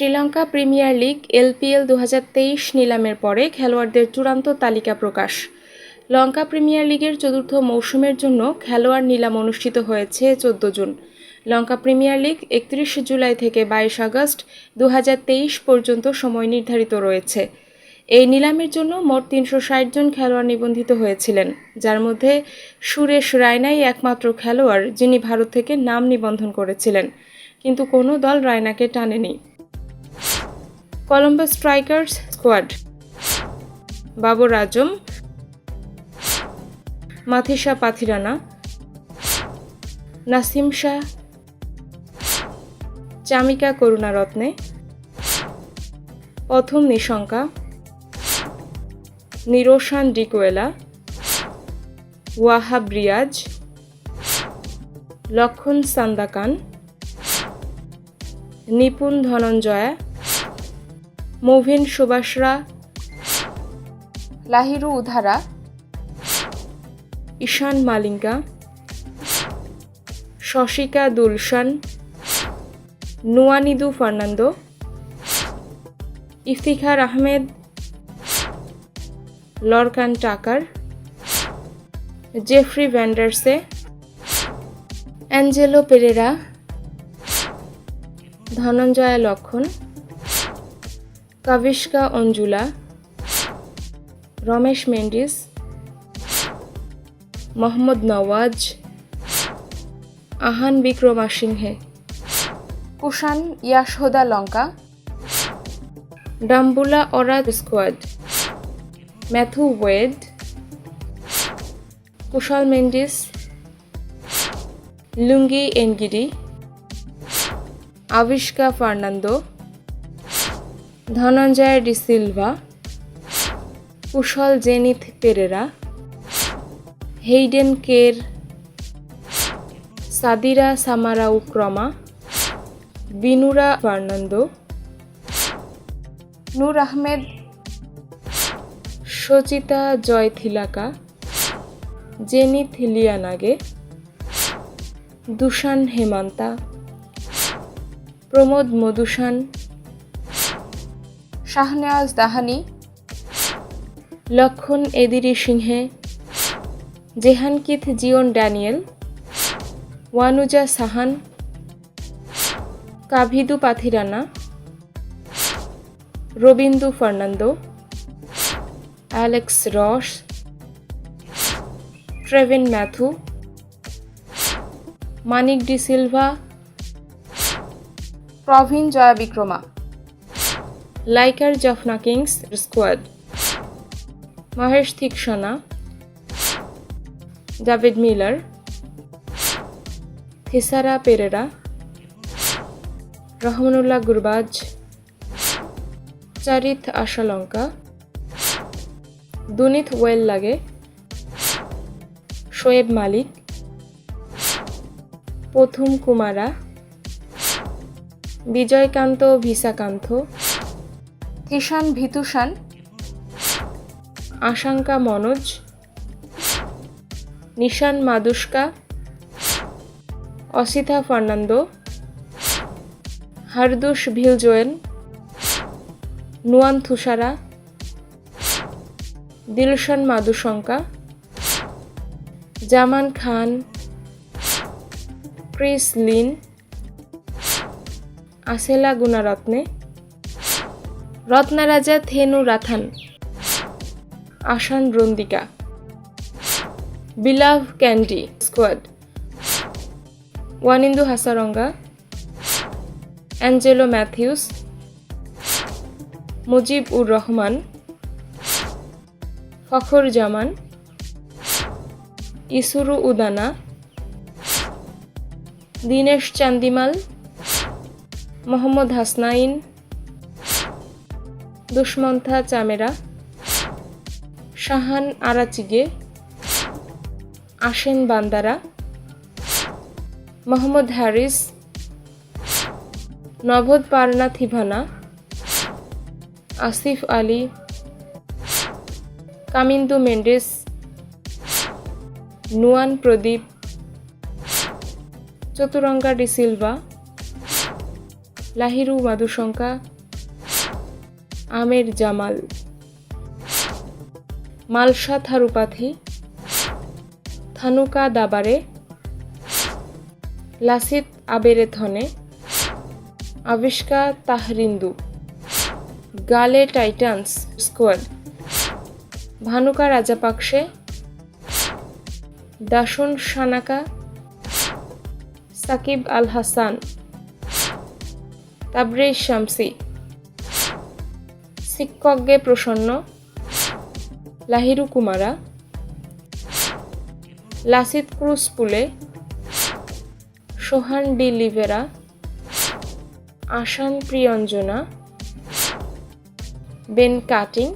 Sri Lanka premier league, LPL দু হাজার তেইশ নিলামের পরে খেলোয়াড়দের চূড়ান্ত তালিকা প্রকাশ। লঙ্কা প্রিমিয়ার লিগের চতুর্থ মৌসুমের জন্য খেলোয়াড় নিলাম অনুষ্ঠিত হয়েছে চোদ্দ জুন। লঙ্কা প্রিমিয়ার লিগ একত্রিশ জুলাই থেকে বাইশ আগস্ট দু হাজার তেইশ পর্যন্ত সময় নির্ধারিত রয়েছে। এই নিলামের জন্য মোট তিনশো ষাট জন খেলোয়াড় নিবন্ধিত হয়েছিলেন, যার মধ্যে সুরেশ রায়নাই একমাত্র খেলোয়াড় যিনি ভারত থেকে নাম নিবন্ধন করেছিলেন, কিন্তু কোনো দল রায়নাকে টানেনি। Colombo strikers squad Babar Azam Matheesha Pathirana Naseem Shah Chamika Karunaratne Pathum Nissanka Niroshan Dickwella Wahab Riaz Lakshan Sandakan Nipun Dhananjaya Movin Subasinghe Lahiru Udara. Ishan Malinga. Shashika Dulshan. Nuwanidu Fernando. Iftikhar Ahmed. Lorcan Tucker. Jeffrey Vandersay. Angelo Perera. Dhananjaya Lakshan. Kavishka Anjula, Ramesh Mendis, Mohammad Nawaz, Ahan Wickramasinghe, Kushan Yashoda Lanka, Dambulla aura squad, Matthew Wade, Kusal Mendis, Lungi এনগিরি Avishka Fernando Dhananjay De Silva Kusal Janith Perera, Hayden Kerr, Sadeera Samarawickrama, Binura Fernando, Noor Ahmad, Sachitha জয় থিলাকা Janith Liyanage Dushan Hemantha, Pramod Madushan Shahnawaz Dahani Lakshan Edirisinghe জেহানকিথ জিওন Daniel Wanuja Sahan কাভিদু Pathirana Ravindu Fernando Alex Ross ট্রেভেন Matthew মানিক ডি সিলভা প্রভিন জয়া বিক্রমা লাইকার Jaffna kings squad Maheesh Theekshana জাভেদ Miller Thisara Perera Rahmanullah Gurbaz Charith Asalanka Dunith Wellalage Shoaib মালিক প্রথম Kumara Vijayakanth Viyaskanth Kishan Vithushan Ashanka Manoj. Nishan Madushka. Asitha Fernando. Hardus Viljoen. Nuwan Thushara. Dilshan Madushanka. Zaman Khan. Chris Lynn. Asela Gunaratne. Ratnarajah Thenuraathan Ashan Randika. B love Kandy squad. Wanindu Hasaranga. Angelo Mathews. Mujeeb Ur Rahman. Fakhar Zaman. Isuru Udana. Dinesh Chandimal. Mohammad Hasnain. Dushmantha Chameera, Shahan Arachchige, Ashen Bandara, Mohammad Haris Navod Paranavithana, Asif Ali, Kamindu Mendis, Nuwan Pradeep, Chaturanga de Silva, Lahiru Madushanka Aamer Jamal. Malsha থারুপাথি থানুকা দাবারে। Lasith আবেরে থনে Avishka তাহরিন্দু। Galle titans squad. Bhanuka Rajapaksa. Dasun Shanaka. Shakib Al Hasan. Tabraiz Shamsi. Seekkuge প্রসন্ন। Lahiru Kumara. Lasith cruise পুলে Sohan de Livera. Ashan Priyanjan. Ben Cutting.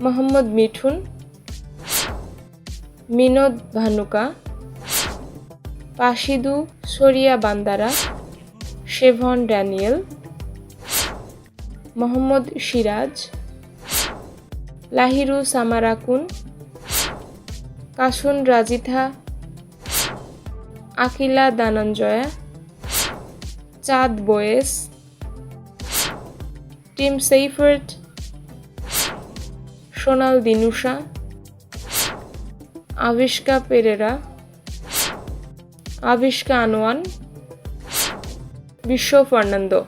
Mohammad Mithun. Minod Bhanuka. Pasindu Sooriyabandara. Shevon Daniel. Mohammad Siraj, Lahiru Samarakoon, Kasun Rajitha, Akila Dananjaya, Chad Bowes, Tim Seifert Sonal Dinusha Avishka Perera, Avishka আনোয়ান, বিশ্ব Fernando.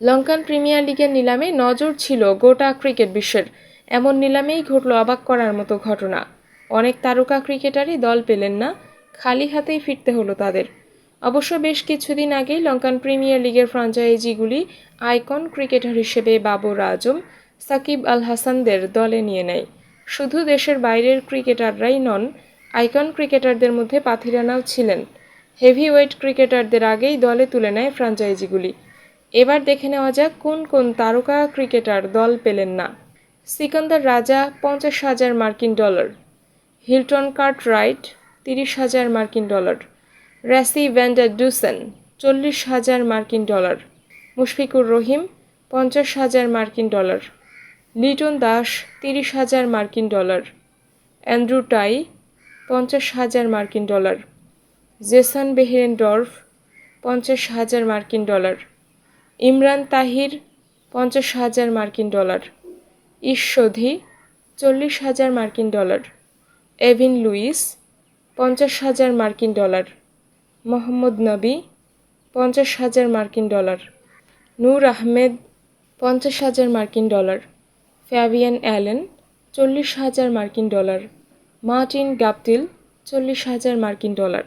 Lankan premier লিগের নিলামে নজর ছিল গোটা cricket বিশ্বের। এমন নিলামেই ঘটল অবাক করার মতো ঘটনা। অনেক তারকা ক্রিকেটারই দল পেলেন না, খালি হাতেই ফিরতে হলো তাদের। অবশ্য বেশ কিছুদিন আগেই লঙ্কান প্রিমিয়ার লিগের ফ্রাঞ্চাইজিগুলি আইকন ক্রিকেটার হিসেবে বাবর আজম, সাকিব আল হাসানদের দলে নিয়ে নেয়। শুধু দেশের বাইরের ক্রিকেটাররাই নন, আইকন ক্রিকেটারদের মধ্যে পাথিরানাও ছিলেন। হেভি ওয়েট ক্রিকেটারদের আগেই দলে তুলে নেয় ফ্রাঞ্চাইজিগুলি। এবার দেখে নেওয়া যাক কোন কোন তারকা ক্রিকেটার দল পেলেন না। সিকান্দার রাজা পঞ্চাশ হাজার মার্কিন ডলার, হিলটন কার্ট রাইট তিরিশ হাজার মার্কিন ডলার, র্যাসি ভ্যান্ডার ডুসেন চল্লিশ হাজার মার্কিন ডলার, মুশফিকুর রহিম পঞ্চাশ হাজার মার্কিন ডলার, লিটন দাস তিরিশ হাজার মার্কিন ডলার, অ্যান্ড্রু টাই পঞ্চাশ হাজার মার্কিন ডলার, জেসন বেহেরেন ডর্ফ পঞ্চাশ হাজার মার্কিন ডলার। ইমরান তাহির, পঞ্চাশ হাজার মার্কিন ডলার। ঈশ্বধি চল্লিশ হাজার মার্কিন ডলার। এভিন লুইস, পঞ্চাশ হাজার মার্কিন ডলার। মোহাম্মদ নবী, পঞ্চাশ হাজার মার্কিন ডলার। নূর আহমেদ, পঞ্চাশ হাজার মার্কিন ডলার। ফ্যাবিয়ান অ্যালেন, চল্লিশ হাজার মার্কিন ডলার। মার্টিন গাপটিল, চল্লিশ হাজার মার্কিন ডলার।